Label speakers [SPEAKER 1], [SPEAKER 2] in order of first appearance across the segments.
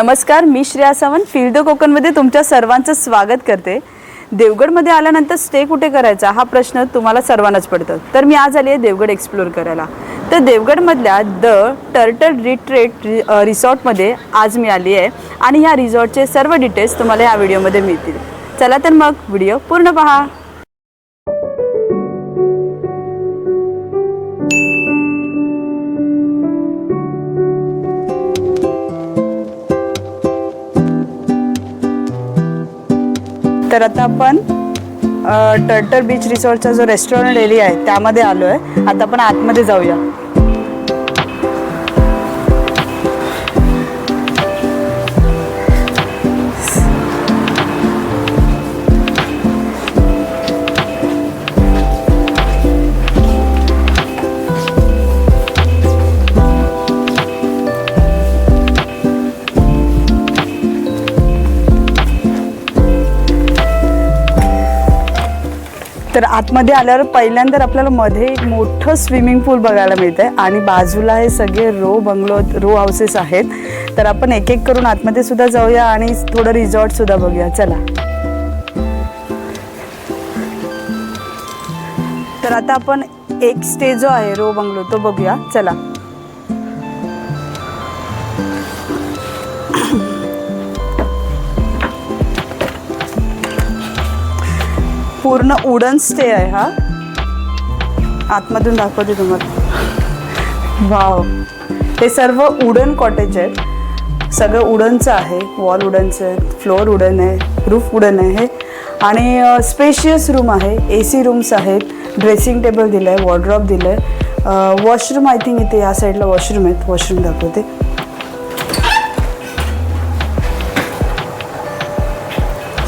[SPEAKER 1] नमस्कार मी Shreya Sawant field the कोकणमध्ये तुमच्या सर्वांचं स्वागत करते. देवगडमध्ये आल्यानंतर स्टे कुठे करायचा हा प्रश्न तुम्हाला सर्वांनाच पडतो. तर मी आज आली आहे देवगड एक्सप्लोर करायला. तर देवगडमधल्या द टर्टल रिट्रेट रि रिसॉर्टमध्ये आज मी आली आहे आणि ह्या रिसॉर्टचे सर्व डिटेल्स तुम्हाला या व्हिडिओमध्ये मिळतील. चला तर मग व्हिडिओ पूर्ण पहा. तर आता आपण टर्टर बीच रिसॉर्टचा जो रेस्टॉरंट एरिया आहे त्यामध्ये आलो आहे आता आपण आतमध्ये जाऊया. तर आतमध्ये आल्यावर पहिल्यांदा आपल्याला मध्ये एक मोठं स्विमिंग पूल बघायला मिळतं आहे आणि बाजूला हे सगळे रो बंगलो रो हाऊसेस आहेत. तर आपण एक एक करून आतमध्ये सुद्धा जाऊया आणि थोडं रिझॉर्टसुद्धा बघूया. चला. तर आता आपण एक स्टे जो आहे रो बंगलो तो बघूया. चला. पूर्ण उडन स्टे आहे हा. आतमधून दाखवते तुम्हाला. वाव हे सर्व उडन कॉटेज आहेत. सगळं उडनचं आहे वॉल उडनचं आहे फ्लोअर उडन आहे रूफ उडन आहे आणि स्पेशियस रूम आहे ए सी रूम्स आहेत ड्रेसिंग टेबल दिलं आहे वॉर्ड्रॉप दिलं आहे वॉशरूम आय थिंक इथे या साईडला वॉशरूम आहेत. वॉशरूम दाखवते.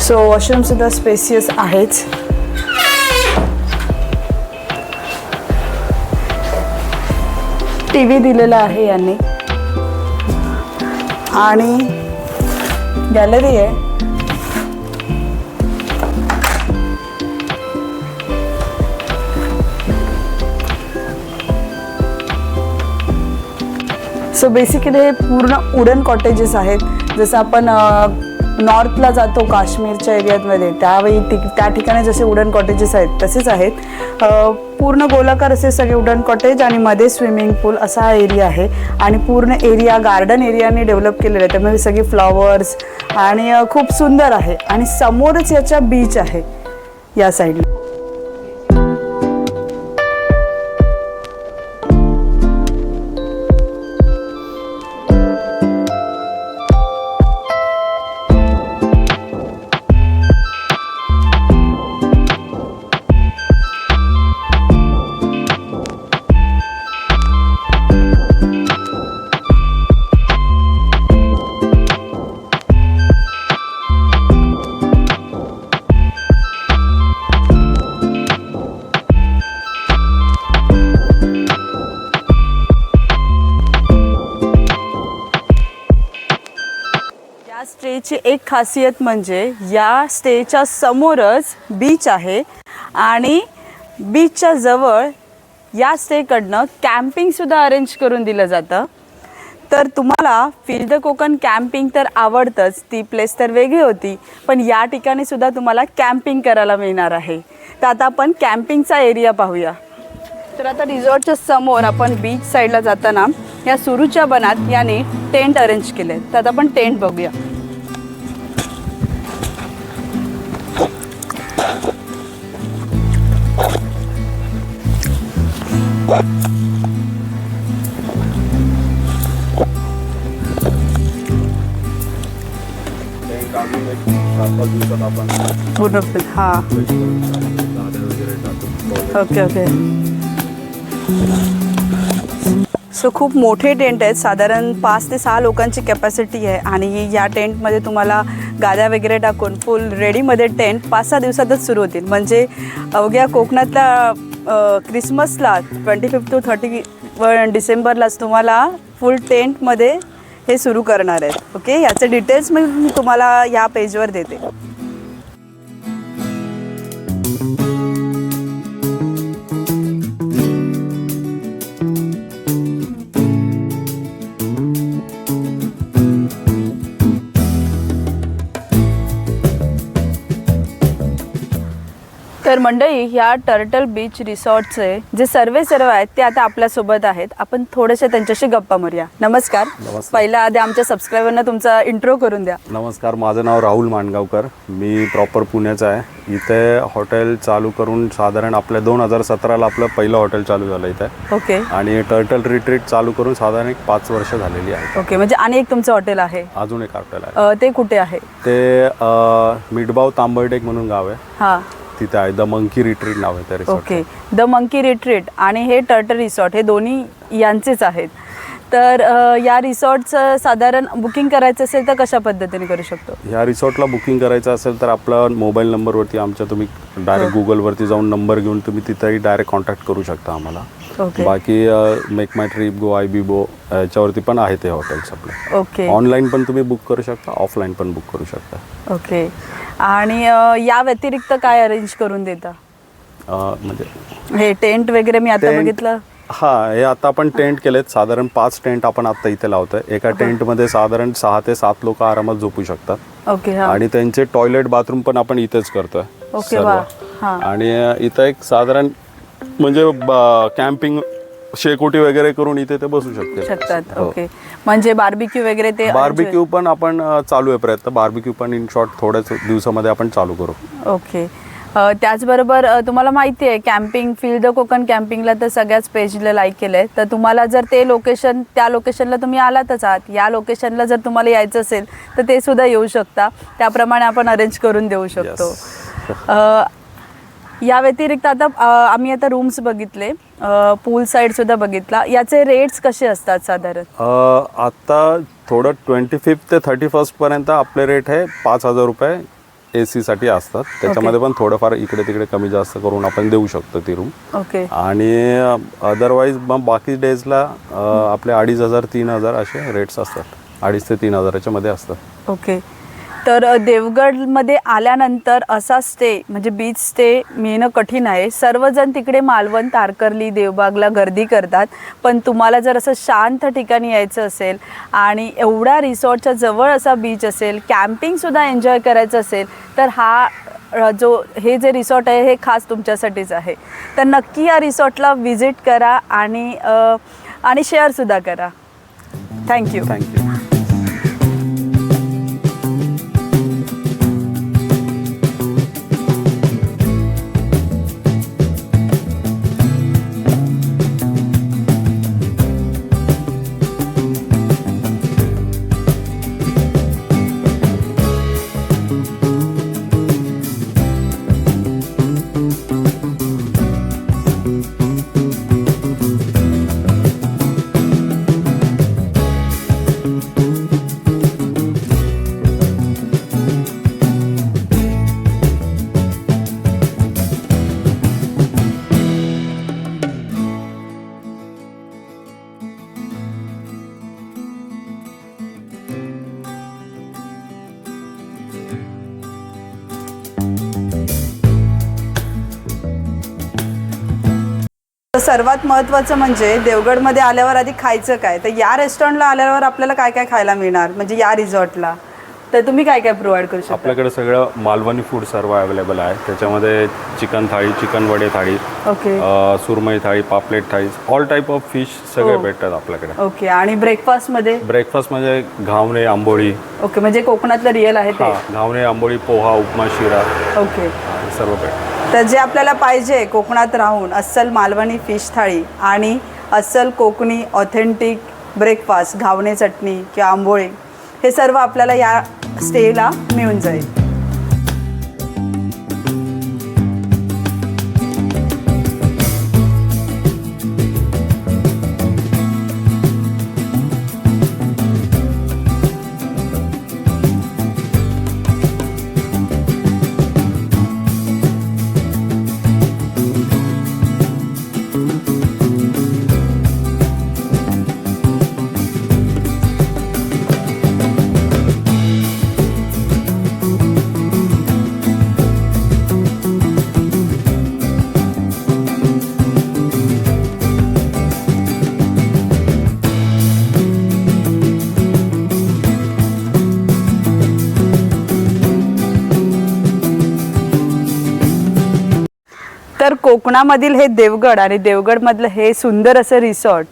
[SPEAKER 1] सो वॉशरूमसुद्धा स्पेसियस आहेच. टी व्ही दिलेला आहे यांनी. आणि गॅलरी आहे. सो बेसिकली हे पूर्ण उडन कॉटेजेस आहेत. जसं आपण नॉर्थला जातो काश्मीरच्या एरियामध्ये. त्यावेळी ति त्या ठिकाणी जसे उडन कॉटेजेस आहेत तसेच आहेत. पूर्ण गोलाकार असे सगळे उडन कॉटेज आणि मध्ये स्विमिंग पूल असा हा एरिया आहे. आणि पूर्ण एरिया गार्डन एरियाने डेव्हलप केलेलं आहे. त्यामध्ये सगळे फ्लॉवर्स आणि खूप सुंदर आहे. आणि समोरच याच्या बीच आहे या साईडला. या स्टेची एक खासियत म्हणजे या स्टेच्या समोरच बीच आहे. आणि बीचच्या जवळ या स्टेकडनं कॅम्पिंगसुद्धा अरेंज करून दिलं जातं. तर तुम्हाला फील द कोकण कॅम्पिंग तर आवडतंच ती प्लेस तर वेगळी होती पण या ठिकाणी सुद्धा तुम्हाला कॅम्पिंग करायला मिळणार आहे. तर आता आपण कॅम्पिंगचा एरिया पाहूया. तर आता रिझॉर्टच्या समोर आपण बीच साईडला जाताना या सुरूच्या बनात याने टेंट अरेंज केले तर आता आपण टेंट बघूया. पूर्ण हां. ओके ओके सो खूप मोठे टेंट आहेत. साधारण पाच ते सहा लोकांची कॅपॅसिटी आहे. आणि या टेंटमध्ये तुम्हाला गाद्या वगैरे टाकून फुल रेडीमध्ये टेंट पाच सहा दिवसातच सुरू होतील. म्हणजे अवघ्या कोकणातल्या क्रिसमसला twenty fifth to thirty one डिसेंबरलाच तुम्हाला फुल टेंटमध्ये हे सुरू करणार आहेत. ओके याचे डिटेल्स मी तुम्हाला या पेजवर देते. तर मंडळी ह्या टर्टल बीच रिसॉर्टचे जे सर्वे सर्व आहेत ते आता आपल्यासोबत आहेत. आपण थोडेसे त्यांच्याशी गप्पा मारूया. नमस्कार.
[SPEAKER 2] नमस्कार.
[SPEAKER 1] पहिला आधी आमच्या सबस्क्रायबरना तुमचा इंट्रो करून द्या.
[SPEAKER 2] नमस्कार माझं नाव राहुल माणगावकर. मी प्रॉपर पुण्याचा आहे. इथे हॉटेल चालू करून साधारण आपल्या दोन हजार सतराला आपलं पहिलं हॉटेल चालू झालं इथे.
[SPEAKER 1] ओके
[SPEAKER 2] आणि टर्टल रिट्रीट चालू करून साधारण एक पाच वर्ष झालेली आहे.
[SPEAKER 1] ओके म्हणजे आणि एक तुमचं हॉटेल आहे.
[SPEAKER 2] अजून एक हॉटेल आहे.
[SPEAKER 1] अ, ते कुठे आहे?
[SPEAKER 2] ते अ, मिठबाव तांबर्डेक म्हणून गाव आहे.
[SPEAKER 1] हां.
[SPEAKER 2] तिथे आहे. द मंकी रिट्रीट नाव आहे त्या चं.
[SPEAKER 1] ओके. द मंकी रिट्रीट आणि हे टर्टल रिसॉर्ट हे दोन्ही यांचेच आहेत. तर अ, या रिसॉर्टचं साधारण बुकिंग करायचं असेल तर कशा पद्धतीने करू शकतो?
[SPEAKER 2] ह्या रिसॉर्टला बुकिंग करायचं असेल तर आपला मोबाईल नंबरवरती आमच्या तुम्ही डायरेक्ट गुगलवरती जाऊन नंबर घेऊन तुम्ही तिथेही डायरेक्ट कॉन्टॅक्ट करू शकता आम्हाला.
[SPEAKER 1] ओके
[SPEAKER 2] बाकी MakeMyTrip Goibibo याच्यावरती पण आहे ते हॉटेल्स आपले.
[SPEAKER 1] ओके
[SPEAKER 2] ऑनलाईन पण तुम्ही बुक करू शकता ऑफलाईन पण बुक करू शकता.
[SPEAKER 1] ओके आणि अ, या व्यतिरिक्त काय अरेंज करून देता?
[SPEAKER 2] अं, म्हणजे
[SPEAKER 1] हे टेंट वगैरे मी आता बघितलं.
[SPEAKER 2] हा हे आता आपण टेंट केलेत. साधारण पाच टेंट आपण आता इथे लावतोय. एका टेंटमध्ये साधारण सहा ते सात लोक आरामात झोपू शकतात.
[SPEAKER 1] ओके हा.
[SPEAKER 2] आणि त्यांचे टॉयलेट बाथरूम पण आपण इथेच करतोय
[SPEAKER 1] ओके,
[SPEAKER 2] सर्व.
[SPEAKER 1] वा. हा.
[SPEAKER 2] आणि अं, इथं एक साधारण म्हणजे कॅम्पिंग शेकोटी वगैरे करून इथे ते बसू शकते
[SPEAKER 1] शकतात.
[SPEAKER 2] हो.
[SPEAKER 1] ओके. म्हणजे बार्बिक्यू वगैरे ते
[SPEAKER 2] बार्बिक्यू पण आपण अं, चालू आहे प्रयत्न. बार्बिक्यू पण इन शॉर्ट थोड्याच दिवसामध्ये आपण चालू करू.
[SPEAKER 1] ओके. अ, त्याचबरोबर अ, तुम्हाला माहिती आहे कॅम्पिंग फील्ड द कोकण कॅम्पिंगला तर सगळ्याच पेजला लाईक केलं आहे तर तुम्हाला जर ते लोकेशन त्या लोकेशनला तुम्ही आलातच आहात या लोकेशनला जर तुम्हाला यायचं असेल तर ते सुद्धा येऊ शकता. त्याप्रमाणे आपण अरेंज करून देऊ शकतो. अ, या व्यतिरिक्त आता आम्ही आता रूम्स बघितले. पूल साईड सुद्धा बघितला. याचे रेट्स कसे असतात साधारण?
[SPEAKER 2] अ, आता थोडं ट्वेंटी फिफ्थ ते थर्टी फर्स्टपर्यंत आपले रेट आहे पाच हजार रुपये ए सीसाठी असतात. त्याच्यामध्ये पण थोडंफार इकडे तिकडे कमी जास्त करून आपण देऊ शकतो ती रूम
[SPEAKER 1] ओके
[SPEAKER 2] आणि अदरवाईज मग बाकी डेजला आपले अडीच हजार तीन हजार असे रेट्स असतात. अडीच ते तीन हजाराच्या मध्ये असतात.
[SPEAKER 1] ओके तर देवगडमध्ये आल्यानंतर असा स्टे म्हणजे बीच स्टे मिळणं कठीण आहे. सर्वजण तिकडे मालवण तारकर्ली देवबागला गर्दी करतात. पण तुम्हाला जर असं शांत ठिकाणी यायचं असेल आणि एवढा रिसॉर्टच्या जवळ असा बीच असेल कॅम्पिंगसुद्धा एन्जॉय करायचं असेल तर हा जो हे जे रिसॉर्ट आहे हे खास तुमच्यासाठीच आहे. तर नक्की या रिसॉर्टला व्हिजिट करा आणि आणि शेअरसुद्धा करा. थँक्यू
[SPEAKER 2] थँक्यू
[SPEAKER 1] सर्वात महत्त्वाचं म्हणजे देवगडमध्ये आल्यावर आधी खायचं काय? तर या रेस्टॉरंटला आल्यावर आपल्याला काय काय खायला मिळणार? म्हणजे या रिसॉर्टला तर तुम्ही काय काय प्रोव्हाइड करू शकता?
[SPEAKER 2] आपल्याकडे सगळं मालवणी फूड सर्व अवेलेबल आहे. त्याच्यामध्ये चिकन थाळी चिकन वडे थाळी
[SPEAKER 1] ओके
[SPEAKER 2] अ, सुरमई थाळी पापलेट थाळी ऑल टाईप ऑफ फिश सगळे
[SPEAKER 1] हो.
[SPEAKER 2] भेटतात आपल्याकडे.
[SPEAKER 1] ओके आणि ब्रेकफास्टमध्ये
[SPEAKER 2] ब्रेकफास्ट म्हणजे घावणे आंबोळी.
[SPEAKER 1] ओके म्हणजे कोकणातलं रिअल आहे
[SPEAKER 2] हा
[SPEAKER 1] ते
[SPEAKER 2] घावणे आंबोळी पोहा उपमा शिरा.
[SPEAKER 1] ओके
[SPEAKER 2] सर्व भेटतात
[SPEAKER 1] तर जे आपल्याला पाहिजे कोकणात राहून अस्सल मालवणी फिश थाळी आणि अस्सल कोकणी ऑथेंटिक ब्रेकफास्ट घावणे चटणी किंवा आंबोळी हे सर्व आपल्याला या स्टेला मिळून जाईल. तर कोकणामधील हे देवगड आणि देवगडमधलं हे सुंदर असं रिसॉर्ट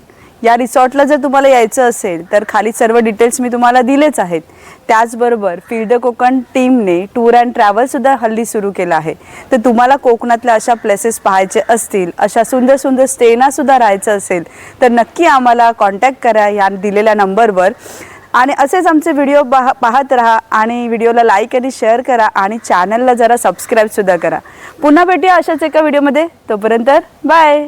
[SPEAKER 1] या रिसॉर्टला जर तुम्हाला यायचं असेल तर खाली सर्व डिटेल्स मी तुम्हाला दिलेच आहेत. त्याचबरोबर फिल्ड कोकण टीमने टूर अँड ट्रॅव्हलसुद्धा हल्ली सुरू केलं आहे. तर तुम्हाला कोकणातल्या अशा प्लेसेस पाहायचे असतील अशा सुंदर सुंदर स्टेनासुद्धा राहायचं असेल तर नक्की आम्हाला कॉन्टॅक्ट करा या दिलेल्या नंबरवर. आणि असेच आमचे व्हिडिओ पाह पाहत राहा आणि व्हिडिओला लाईक आणि शेअर करा आणि चॅनलला जरा सबस्क्राईबसुद्धा करा. पुन्हा भेटूया अशाच एका व्हिडिओमध्ये तोपर्यंत बाय